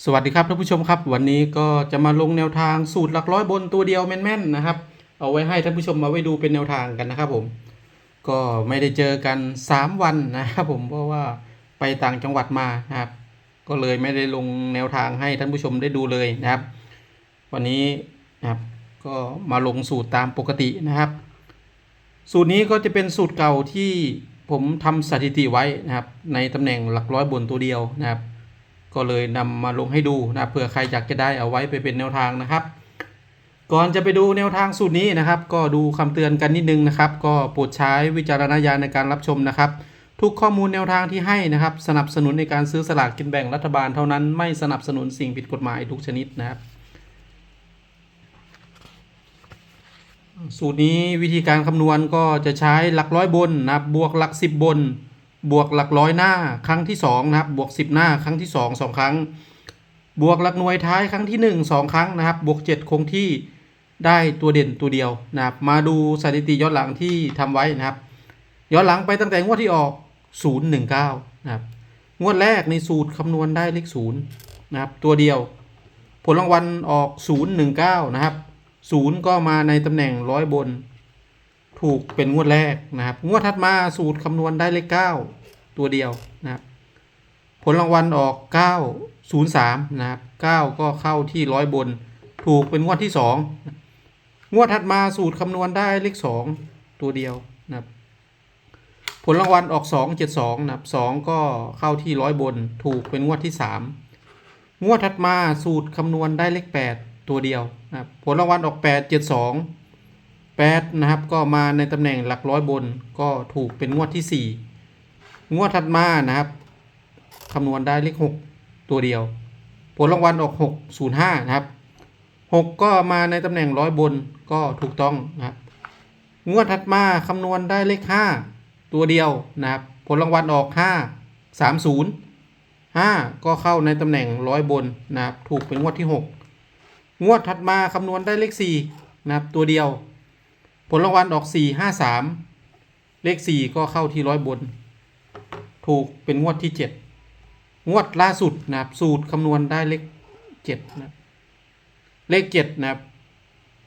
สวัสดีครับท่านผู้ชมครับ วันนี้ก็จะมาลงแนวทางสูตรหลักร้อยบนตัวเดียวแม่นๆนะครับ เอาไว้ให้ท่านผู้ชมมาไว้ดูเป็นแนวทางกันนะครับผม ก็ไม่ได้เจอกัน 3 วันนะครับผมเพราะว่าไปต่างจังหวัดมานะครับ ก็เลยไม่ได้ลงแนวทางให้ท่านผู้ชมได้ดูเลยนะครับ วันนี้นะครับก็มาลงสูตรตามปกตินะครับ สูตรนี้ก็จะเป็นสูตรเก่าที่ผมทำสถิติไว้นะครับ ในตำแหน่งหลักร้อยบนตัวเดียวนะครับ ก็เลยนำมาลงให้ดูนะเผื่อใครอยากจะได้เอาไว้ไปเป็นแนวทางนะครับ ก่อนจะไปดูแนวทางสูตรนี้นะครับ ก็ดูคำเตือนกันนิดนึงนะครับ ก็โปรดใช้วิจารณญาณในการรับชมนะครับ ทุกข้อมูลแนวทางที่ให้นะครับ สนับสนุนในการซื้อสลากกินแบ่งรัฐบาลเท่านั้นไม่สนับสนุนสิ่งผิดกฎหมายทุกชนิดนะครับสูตรนี้วิธีการคำนวณก็จะใช้หลักร้อยบนนะบบวกหลักสิบบน บวกหลักร้อยหน้าครั้งที่สองนะครับ บวกสิบหน้าครั้งที่สองสองครั้ง บวกหลักหน่วยท้ายครั้งที่หนึ่งสองครั้งนะครับ บวกเจ็ดคงที่ได้ตัวเด่นตัวเดียวนะครับ มาดูสถิติย้อนหลังที่ทำไว้นะครับ ย้อนหลังไปตั้งแต่งวดที่ออกศูนย์หนึ่งเก้านะครับ งวดแรกในสูตรคำนวณได้เลขศูนย์นะครับ ตัวเดียว ผลรางวัลออกศูนย์หนึ่งเก้านะครับศูนย์ก็มาในตำแหน่งร้อยบนถูกเป็นงวดแรกนะครับ งวดถัดมาสูตรคำนวณได้เลขเก้า ตัวเดียวนะครับผลรางวัลออกเก้าศูนย์สามนะครับเก้าก็เข้าที่ร้อยบน ถูกเป็นงวดที่สองงวดถัดมาสูตรคำนวณได้เลขสองตัวเดียวนะครับ ผลรางวัลออกสองเจ็ดสองนะครับสองก็เข้าที่ร้อยบน ถูกเป็นงวดที่สามงวดถัดมาสูตรคำนวณได้เลขแปดตัวเดียวนะครับ ผลรางวัลออกแปดเจ็ดสองแปดนะครับ ก็มาในตำแหน่งหลักร้อยบน ก็ถูกเป็นงวดที่สี่ งวดถัดมานะครับคำนวณได้เลขหกตัวเดียว ผลรางวัลออกหกศูนย์ห้านะครับหกก็มาในตำแหน่งร้อยบนก็ถูกต้องนะครับ งวดถัดมาคำนวณได้เลขห้าตัวเดียวนะครับ ผลรางวัลออกห้าสามศูนย์ห้าก็เข้าในตำแหน่งร้อยบนนะครับ ถูกเป็นงวดที่หกงวดถัดมาคำนวณได้เลขสี่นะครับตัวเดียว ผลรางวัลออกสี่ห้าสามเลขสี่ก็เข้าที่ร้อยบน ถูกเป็นงวดที่เจ็ดงวดล่าสุดนะครับสูตรคำนวณได้เลขเจ็ดนะเลขเจ็ดนะครับ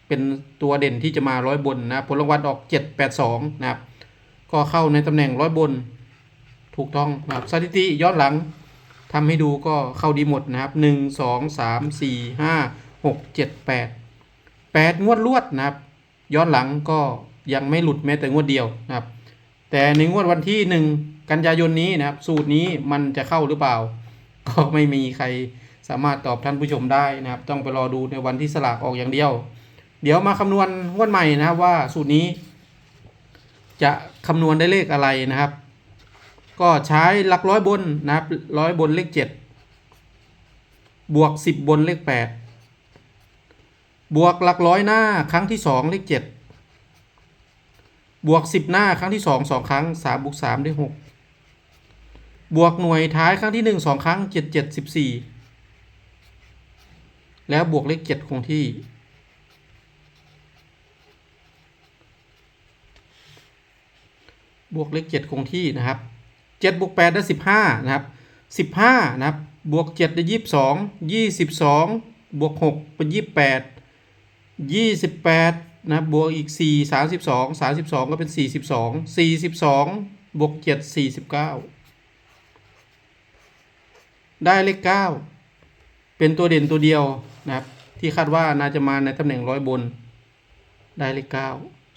เป็นตัวเด่นที่จะมาร้อยบนนะผลรางวัลออกเจ็ดแปดสองนะครับ ก็เข้าในตำแหน่งร้อยบน ถูกต้องนะครับสถิติย้อนหลังทำให้ดูก็เข้าดีหมดนะครับหนึ่งสองสามสี่ห้าหกเจ็ดแปดแปดงวดลวดนะครับ ย้อนหลังก็ยังไม่หลุดแม้แต่งวดเดียวนะครับ แต่ในงวดวันที่หนึ่งกันยายนนี้นะครับ สูตรนี้มันจะเข้าหรือเปล่า ก็ไม่มีใครสามารถตอบท่านผู้ชมได้นะครับ ต้องไปรอดูในวันที่สลากออกอย่างเดียว เดี๋ยวมาคำนวณงวดใหม่นะครับว่าสูตรนี้ จะคำนวณได้เลขอะไรนะครับ ก็ใช้หลักร้อยบนนะครับร้อยบนเลขเจ็ดบวกสิบบนเลขแปดบวกหลักร้อยหน้าครั้งที่สองเลขเจ็ด บวกสิบหน้าครั้งที่สองสองครั้งสามบวกสามได้หกบวกหน่วยท้ายครั้งที่หนึ่งสองครั้งเจ็ดเจ็ดสิบสี่แล้วบวกเลขเจ็ดคงที่ บวกเลขเจ็ดคงที่นะครับเจ็ดบวกแปดได้สิบห้านะครับสิบห้านะครับบวกเจ็ดได้ยี่สิบสองยี่สิบสองบวกหกเป็นยี่สิบแปดยี่สิบแปด นะครับบวกอีกสี่สามสิบสองสามสิบสองก็เป็นสี่สิบสองสี่สิบสองบวกเจ็ดสี่สิบเก้าได้เลขเก้าเป็นตัวเด่นตัวเดียวนะครับ ที่คาดว่าน่าจะมาในตำแหน่งร้อยบน ได้เลขเก้า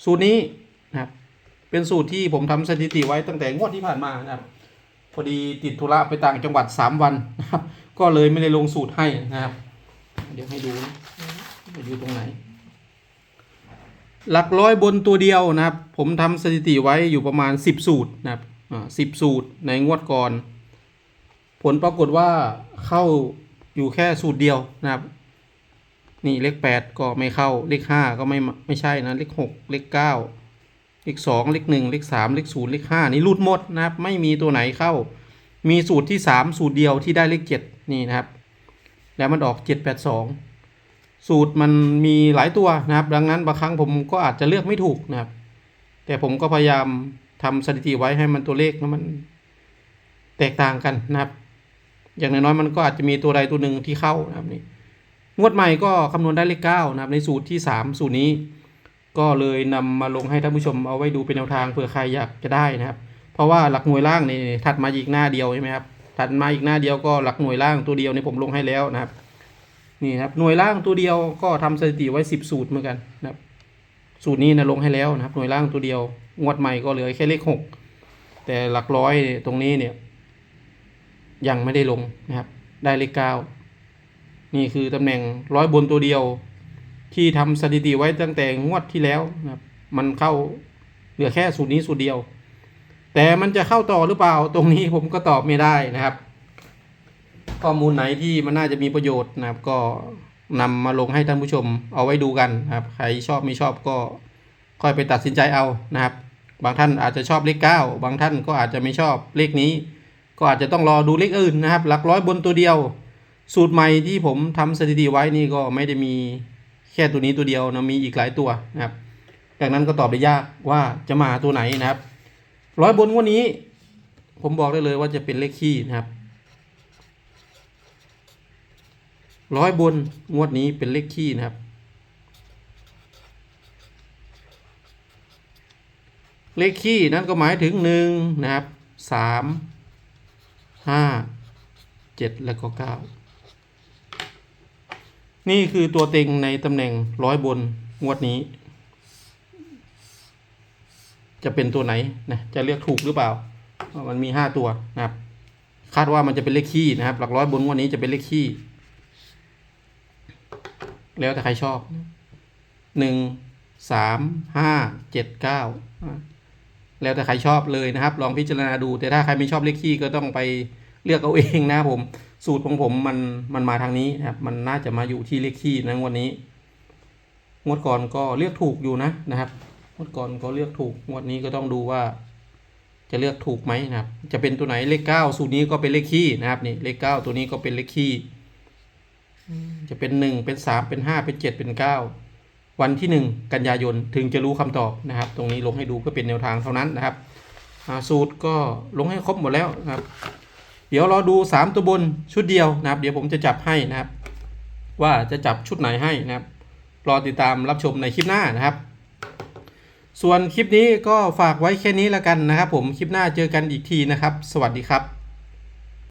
สูตรนี้นะครับ เป็นสูตรที่ผมทำสถิติไว้ตั้งแต่งวดที่ผ่านมานะครับ พอดีติดธุระไปต่างจังหวัดสามวันนะครับ ก็เลยไม่ได้ลงสูตรให้นะครับ เดี๋ยวให้ดูนะอยู่ตรงไหน หลักร้อยบนตัวเดียวนะครับ ผมทำสถิติไว้อยู่ประมาณสิบสูตรนะครับอ่าสิบสูตรในงวดก่อน ผลปรากฏว่าเข้าอยู่แค่สูตรเดียวนะครับ นี่เลขแปดก็ไม่เข้าเลขห้าก็ไม่ไม่ใช่นะเลขหกเลขเก้าเลขสองเลขหนึ่งเลขสามเลขศูนย์เลขห้านี่หลุดหมดนะครับ ไม่มีตัวไหนเข้า มีสูตรที่สามสูตรเดียวที่ได้เลขเจ็ดนี่นะครับ แล้วมันออกเจ็ดแปด สูตรมันมีหลายตัวนะครับ ดังนั้นบางครั้งผมก็อาจจะเลือกไม่ถูกนะครับ แต่ผมก็พยายามทำสถิติไว้ให้มันตัวเลขนะมันแตกต่างกันนะครับ อย่างน้อยๆมันก็อาจจะมีตัวใดตัวหนึ่งที่เข้านะครับนี่งวดใหม่ก็คำนวณได้เลขเก้านะครับ ในสูตรที่สามสูตรนี้ ก็เลยนำมาลงให้ท่านผู้ชมเอาไว้ดูเป็นแนวทางเผื่อใครอยากจะได้นะครับ เพราะว่าหลักหน่วยล่างนี่ถัดมาอีกหน้าเดียวใช่ไหมครับถัดมาอีกหน้าเดียวก็หลักหน่วยล่างตัวเดียวนี่ผมลงให้แล้วนะครับ นี่ครับหน่วยล่างตัวเดียวก็ทำสถิติไว้สิบสูตรเหมือนกันนะครับสูตรนี้นะลงให้แล้วนะครับ หน่วยล่างตัวเดียว งวดใหม่ก็เหลือแค่เลขหกแต่หลักร้อยตรงนี้เนี่ย ยังไม่ได้ลงนะครับ ได้เลขเก้านี่คือตำแหน่งร้อยบนตัวเดียว ที่ทำสถิติไว้ตั้งแต่งวดที่แล้วนะครับ มันเข้าเหลือแค่สูตรนี้สูตรเดียว แต่มันจะเข้าต่อหรือเปล่าตรงนี้ผมก็ตอบไม่ได้นะครับ ข้อมูลไหนที่มันน่าจะมีประโยชน์นะครับ ก็นำมาลงให้ท่านผู้ชมเอาไว้ดูกันนะครับ ใครชอบไม่ชอบก็ค่อยไปตัดสินใจเอานะครับ บางท่านอาจจะชอบเลขเก้าบางท่านก็อาจจะไม่ชอบเลขนี้ ก็อาจจะต้องรอดูเลขอื่นนะครับ หลักร้อยบนตัวเดียว สูตรใหม่ที่ผมทำสถิติไว้นี่ก็ไม่ได้มีแค่ตัวนี้ตัวเดียวนะมีอีกหลายตัวนะครับดังนั้นก็ตอบได้ยากว่าจะมาตัวไหนนะครับร้อยบนงวันนี้ ผมบอกได้เลยว่าจะเป็นเลขคี่นะครับ ร้อยบนงวดนี้เป็นเลขคี่นะครับ เลขคี่นั่นก็หมายถึงหนึ่งนะครับสามห้าเจ็ดแล้วก็เก้านี่คือตัวเต็งในตำแหน่งร้อยบนงวดนี้ จะเป็นตัวไหนนะจะเลือกถูกหรือเปล่าว่ามันมีห้าตัวนะครับ คาดว่ามันจะเป็นเลขคี่นะครับ หลักร้อยบนงวดนี้จะเป็นเลขคี่ แล้วแต่ใครชอบหนึ่งสามห้าเจ็ดเก้าแล้วแต่ใครชอบเลยนะครับ ลองพิจารณาดู แต่ถ้าใครไม่ชอบเลขคี่ก็ต้องไปเลือกเอาเองนะครับผม สูตรของผมมันมันมาทางนี้นะครับ มันน่าจะมาอยู่ที่เลขคี่นะงวันนี้งวดก่อนก็เลือกถูกอยู่นะนะครับงวดก่อนก็เลือกถูกงวดนี้ก็ต้องดูว่า จะเลือกถูกไหมนะครับ จะเป็นตัวไหนเลขเก้าสูตรนี้ก็เป็นเลขคี่นะครับนี่เลขเก้าตัวนี้ก็เป็นเลขคี่ จะเป็นหนึ่งเป็นสามเป็นห้าเป็นเจ็ดเป็นเก้าวันที่หนึ่งกันยายนถึงจะรู้คำตอบนะครับ ตรงนี้ลงให้ดูเพื่อเป็นแนวทางเท่านั้นนะครับสูตรก็ลงให้ครบหมดแล้วนะครับ เดี๋ยวรอดูสามตัวบนชุดเดียวนะครับ เดี๋ยวผมจะจับให้นะครับ ว่าจะจับชุดไหนให้นะครับ รอติดตามรับชมในคลิปหน้านะครับ ส่วนคลิปนี้ก็ฝากไว้แค่นี้แล้วกันนะครับ ผมคลิปหน้าเจอกันอีกทีนะครับ สวัสดีครับ